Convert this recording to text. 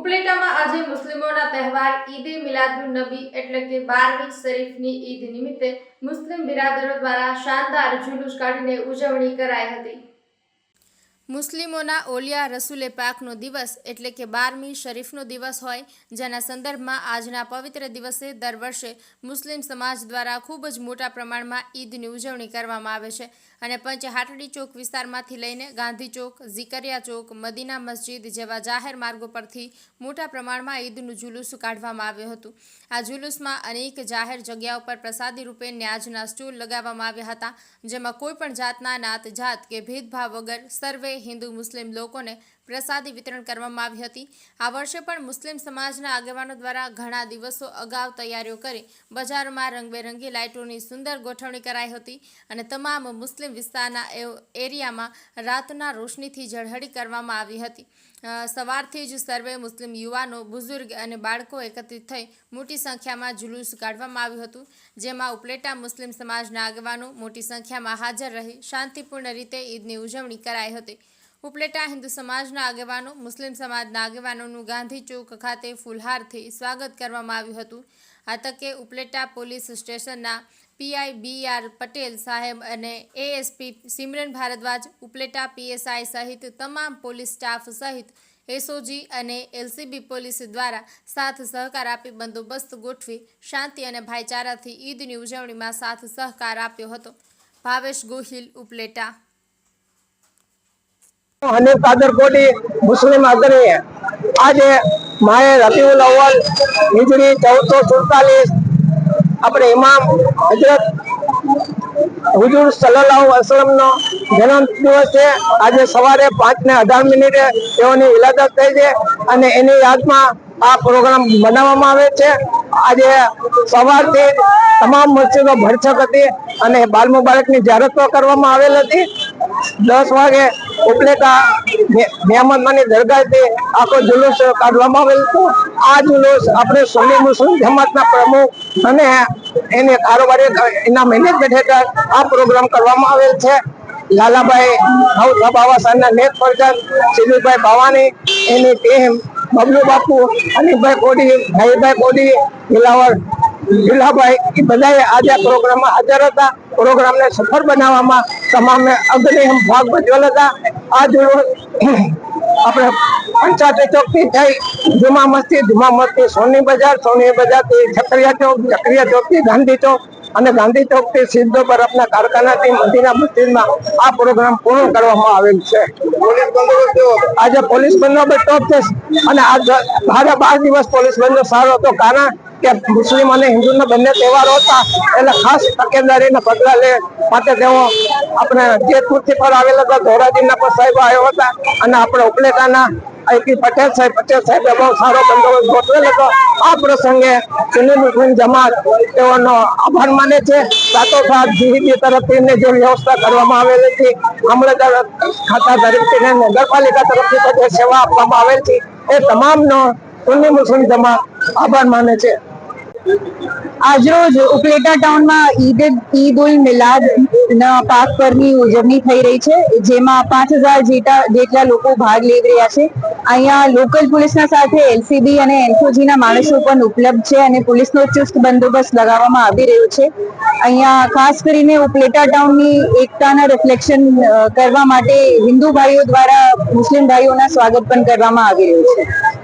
ઉપલેટામાં આજે મુસ્લિમોના તહેવાર ઈદે મિલાદુન નબી એટલે કે બારમી શરીફની ઈદ નિમિત્તે મુસ્લિમ બિરાદરો દ્વારા શાનદાર જુલુસ કાઢીને ઉજવણી કરાઈ હતી. મુસ્લિમોના ઓલિયા રસુલે પાકનો દિવસ એટલે કે બારમી શરીફનો દિવસ હોય, જેના સંદર્ભમાં આજના પવિત્ર દિવસે દર વર્ષે મુસ્લિમ સમાજ દ્વારા ખૂબ જ મોટા પ્રમાણમાં ઈદની ઉજવણી કરવામાં આવે છે. અને પંચ હાટડી ચોક વિસ્તારમાંથી લઈને ગાંધી ચોક, ઝીકરિયા ચોક, મદીના મસ્જિદ જેવા જાહેર માર્ગો પરથી મોટા પ્રમાણમાં ઈદનું જુલુસ કાઢવામાં આવ્યું હતું. આ જુલુસમાં અનેક જાહેર જગ્યાઓ પર પ્રસાદી રૂપે ન્યાજના સ્ટોલ લગાવવામાં આવ્યા હતા, જેમાં કોઈપણ જાતના નાત જાત કે ભેદભાવ વગર સર્વે હિન્દુ મુસ્લિમ લોકોને પ્રસાદી વિતરણ કરવામાં આવી હતી. આ વર્ષે પણ મુસ્લિમ સમાજના આગેવાનો દ્વારા ઘણા દિવસો અગાઉ તૈયારીઓ કરી બજારોમાં રંગબેરંગી લાઇટોની સુંદર ગોઠવણી કરાઈ હતી અને તમામ મુસ્લિમ વિસ્તારના એરિયામાં રાતના રોશનીથી ઝળહળી કરવામાં આવી હતી. સવારથી જ સર્વે મુસ્લિમ યુવાનો, બુઝુર્ગ અને બાળકો એકત્રિત થઈ મોટી સંખ્યામાં જુલુસ કાઢવામાં આવ્યું હતું, જેમાં ઉપલેટા મુસ્લિમ સમાજના આગેવાનો મોટી સંખ્યામાં હાજર રહી શાંતિપૂર્ણ રીતે ઈદની ઉજવણી કરાઈ હતી. ઉપલેટા હિન્દુ સમાજના આગેવાનો, મુસ્લિમ સમાજના આગેવાનોનું ગાંધી ચોક ખાતે ફુલહારથી સ્વાગત કરવામાં આવ્યું હતું. આ તકે ઉપલેટા પોલીસ સ્ટેશનના પીઆઈ બી આર પટેલ સાહેબ અને એએસપી સિમરન ભારદ્વાજ, ઉપલેટા પીએસઆઈ સહિત તમામ પોલીસ સ્ટાફ સહિત એસઓજી અને એલસીબી પોલીસ દ્વારા સાથ સહકાર આપી બંદોબસ્ત ગોઠવી શાંતિ અને ભાઈચારાથી ઈદની ઉજવણીમાં સાથ સહકાર આપ્યો હતો. ભાવેશ ગોહિલ, ઉપલેટા. હનીફ કાદર કોટી, મુસ્લિમ અગ્રણી આજે માહે રબીઉલ અવ્વલ, હિજરી ચૌદસો સુડતાલીસ, આપણે ઇમામ હજરત હુજુર સલ્લલ્લાહુ વસલમનો જન્મ દિવસ છે. આજે સવારે પાંચ ને અઢાર મિનિટે તેઓની વિલાદત થઈ છે અને એની યાદમાં આ પ્રોગ્રામ બનાવવામાં આવે છે. આજે સવારથી તમામ મસ્જિદો ભરછક હતી અને બાલ મુબારકની જાહેરાતો કરવામાં આવેલ હતી. દસ વાગે ઉપલેટા નિયામતમાંની દરગાહથી આખો જુલુસ કાઢવામાં આવેલ હતો. આ જુલુસ આપણે સુન્ની મુસ્લિમ જમાતના પ્રમુખ અને એને કારોબારી એના મેનેજમેન્ટ હેઠળ આ પ્રોગ્રામ કરવામાં આવેલ છે. લાલાભાઈ નવસા બાવાસાના નેત પ્રજન સિદ્ધુભાઈ ભવાની, એની ટીમ બબલુ બાપુ અનિલભાઈ કોડી ભાઈભાઈ કોડી દિલાવર જિલ્લાભાઈ એ બધાએ આજે પ્રોગ્રામમાં હાજર હતા. પ્રોગ્રામને સફળ બનાવવામાં તમામે અગ્રણી ભાગ ભજવેલ હતા. આ જુલુસ આપણે પંચાયત ચોકથી થઈ, જુમા મસ્તી જુમા મસ્તી સોની બજાર, સોની બજારથી છકરિયા ચોક છકરિયા ચોકથી ગાંધી ચોક અને ગાંધી ચોકથી સીધો બરફના કારખાનાથી મંદિરના મસ્જિદમાં આ પ્રોગ્રામ પૂર્ણ કરવામાં આવેલ છે. આજે પોલીસ બંદોબસ્ત ટોપ છે અને આ દ- બાર દિવસ પોલીસ બંદોબસ્ત સારો હતો. કારણ કે મુસ્લિમ અને હિન્દુના બંને તહેવારો હતા. એટલે ખાસ તકેદારીના પગલા લે માટે તેઓ આપણે જેતપુરથી પર આવેલા હતા. ધોરાજીના પર સાહેબ આવ્યા હતા. અને આપણે ઉપલેટાના આઈપી પટેલ સાહેબ, પટેલ સાહેબે બહુ સારો બંદોબસ્ત ગોઠવેલ હતો. આ પ્રસંગે મુસ્લિમ જમાત તેઓનો આભાર માને છે. સાથોસાથ જીવીબી તરફથી એમને જે વ્યવસ્થા કરવામાં આવેલી હતી મામલતદાર ખાતા તરફથી ને નગરપાલિકા તરફથી જે સેવા આપવામાં આવેલ છે, એ તમામનો સુનિલ મુસ્લિમ જમાત આભાર માને છે. આજરોજ ઉપલેટા ટાઉનમાં ઈદ ઈદ ઉલ મિલાદ ના પાક પરની ઉજવણી થઈ રહી છે, જેમાં પાંચ હજાર જેટલા લોકો ભાગ લઈ રહ્યા છે. અહીંયા લોકલ પોલીસના સાથે એલસીબી અને એનફોજીના માણસો પણ ઉપલબ્ધ છે અને પોલીસનો ચુસ્ત બંદોબસ્ત લગાવવામાં આવી રહ્યો છે. અહીંયા ખાસ કરીને ઉપલેટા ટાઉનની એકતાના રિફ્લેક્શન કરવા માટે હિન્દુ ભાઈઓ દ્વારા મુસ્લિમ ભાઈઓના સ્વાગત પણ કરવામાં આવી રહ્યું છે.